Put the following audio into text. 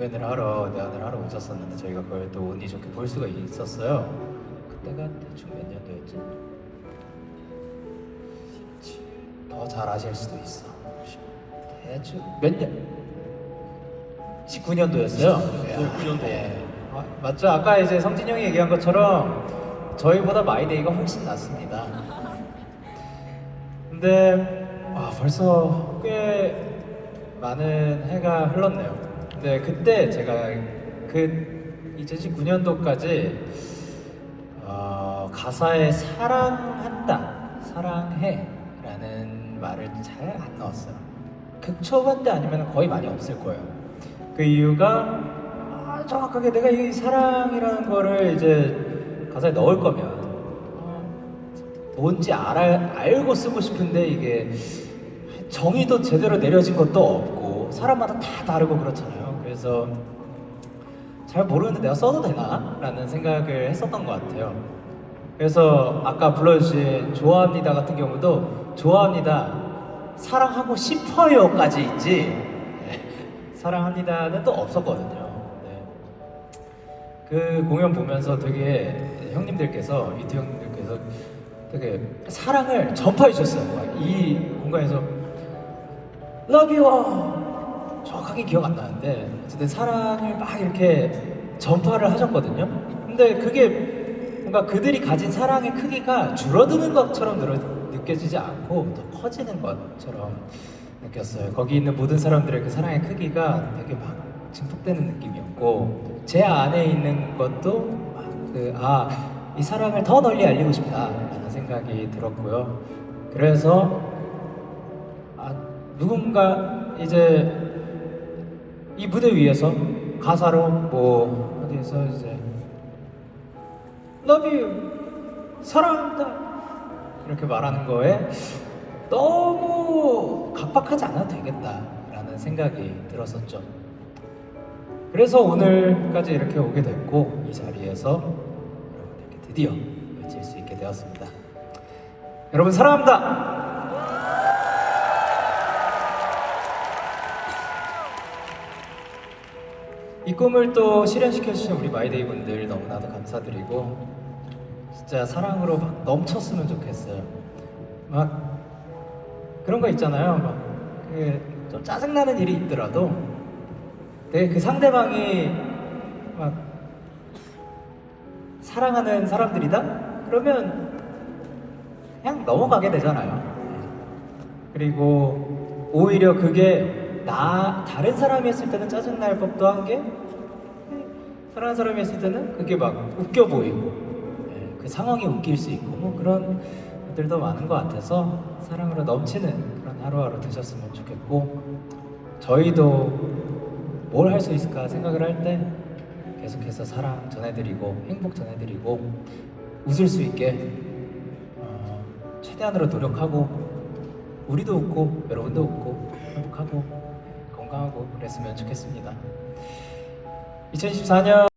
공연을 하러 내한을 하러 오셨었는데 저희가 그걸 또 운이 좋게 볼 수가 있었어요. 그때가 대충 몇 년도였지? 더잘 아실 수도 있어. 대충 몇 년? 19년도였어요. 19년도. 네. 아, 맞죠? 아까 이제 성진 형이 얘기한 것처럼 저희보다 마이데이가 훨씬 낫습니다. 근데 아, 벌써 꽤 많은 해가 흘렀네요. 근데 그때 제가 그 2019년도까지 어, 가사에 사랑한다, 사랑해라는 말을 잘 안 넣었어요. 극초반 때 아니면 거의 많이 없을 거예요. 그 이유가 아, 정확하게 내가 이 사랑이라는 거를 이제 가사에 넣을 거면 어, 뭔지 알아, 알고 쓰고 싶은데 이게 정의도 제대로 내려진 것도 없고 사람마다 다 다르고 그렇잖아요. 그래서 잘 모르는데 내가 써도 되나? 라는 생각을 했었던 것 같아요. 그래서 아까 불러주신 좋아합니다 같은 경우도 좋아합니다 사랑하고 싶어요까지 있지 네, 사랑합니다는 또 없었거든요. 네. 그 공연 보면서 되게 형님들께서 이태 형님들께서 되게 사랑을 전파해 주셨어요. 막이 공간에서 Love you 정확하게 기억 안 나는데 어쨌든 사랑을 막 이렇게 전파를 하셨거든요. 근데 그게 뭔가 그들이 가진 사랑의 크기가 줄어드는 것처럼 느껴- 느껴지지 않고 더 커지는 것처럼 느꼈어요. 거기 있는 모든 사람들의 그 사랑의 크기가 되게 막 증폭되는 느낌이었고 제 안에 있는 것도 그 아 이 사랑을 더 널리 알리고 싶다라는 생각이 들었고요. 그래서 아, 누군가 이제 이 무대 위에서 가사로 뭐 어디서 이제 Love you 사랑한다 이렇게 말하는 거에 너무 각박하지 않아도 되겠다라는 생각이 들었었죠. 그래서 오늘까지 이렇게 오게 됐고 이 자리에서 여러분들께 드디어 외칠 수 있게 되었습니다. 여러분 사랑합니다. 이 꿈을 또 실현시켜 주신 우리 마이데이 분들 너무나도 감사드리고 진짜 사랑으로 막 넘쳤으면 좋겠어요. 막 그런 거 있잖아요. 막좀 짜증나는 일이 있더라도 되게 그 상대방이 막 사랑하는 사람들이다? 그러면 그냥 넘어가게 되잖아요. 그리고 오히려 그게 나 다른 사람이 했을 때는 짜증 날 법도 한게 사랑하는 사람이 했을 때는 그게 막 웃겨 보이고 예, 그 상황이 웃길 수 있고 뭐 그런 것들도 많은 것 같아서 사랑으로 넘치는 그런 하루하루 되셨으면 좋겠고 저희도 뭘 할 수 있을까 생각을 할 때 계속해서 사랑 전해드리고 행복 전해드리고 웃을 수 있게 어, 최대한으로 노력하고 우리도 웃고 여러분도 웃고 행복하고 건강하고 그랬으면 좋겠습니다. 2024년